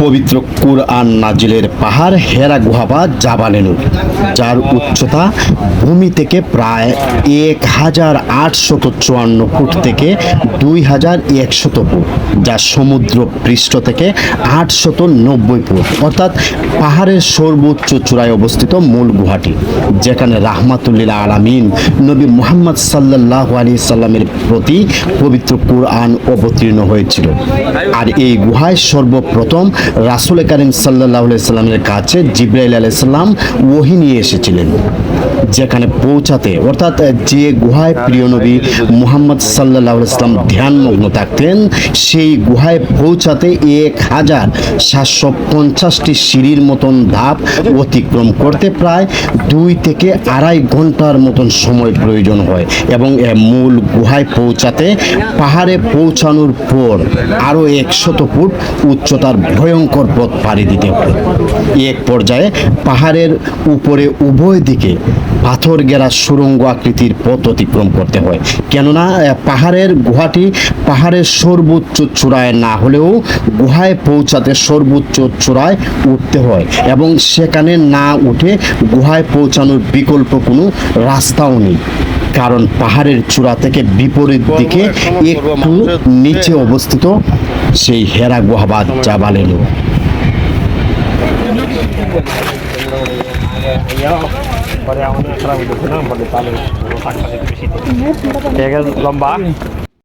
পবিত্র কুরআন নাজিলের পাহাড় হেরা গুহা বা জাবালে নূর যার উচ্চতা ভূমি থেকে প্রায় এক হাজার আটশত চুয়ান্ন ফুট থেকে দুই হাজার একশত ফুট, যা সমুদ্র পৃষ্ঠ থেকে আটশত নব্বই ফুট, অর্থাৎ পাহাড়ের সর্বোচ্চ চূড়ায় অবস্থিত মূল গুহাটি, যেখানে রাহমাতুল্লিল আলামিন নবী মোহাম্মদ সাল্লাহ আলী সাল্লামের প্রতি পবিত্র কুরআন অবতীর্ণ হয়েছিল। আর এই গুহায় সর্বপ্রথম রাসুল করিম সাল্লাহ সাল্লামের কাছে জিব্রাইল আলাইসাল্লাম ওহি নিয়ে এসেছিলেন। যেখানে পৌঁছাতে, অর্থাৎ যে গুহায় প্রিয় নবী মুহাম্মদ সাল্লাহ ইসলাম ধ্যানমগ্ন থাকতেন, সেই গুহায় পৌঁছাতে এক হাজার সাতশো পঞ্চাশটি সিঁড়ির মতন ধাপ অতিক্রম করতে প্রায় দুই থেকে আড়াই ঘণ্টার মতন সময় প্রয়োজন হয় এবং মূল গুহায় পৌঁছাতে, পাহাড়ে পৌঁছানোর পর আরও একশত ফুট উচ্চতার ভয়ঙ্কর পথ পাড়ি দিতে হয়। এক পর্যায়ে পাহাড়ের উপরে উভয় দিকে পাথর গেরা সুরঙ্গ আকৃতির পথ অতিক্রম করতে হয়। কেননা পাহাড়ের গুহাটি পাহাড়ের সর্বোচ্চ চূড়ায় না হলেও গুহায় পৌঁছাতে সর্বোচ্চ চূড়ায় উঠতে হয় এবং সেখানে না উঠে গুহায় পৌঁছানোর বিকল্প কোনো রাস্তাও নেই। কারণ পাহাড়ের চূড়া থেকে বিপরীত দিকে একটু নিচে অবস্থিত সেই হেরা গুহা বা জাবালেনু। পরে আমাদের খারাপ হতো না বলে তাহলে থাকতে বেশি লম্বা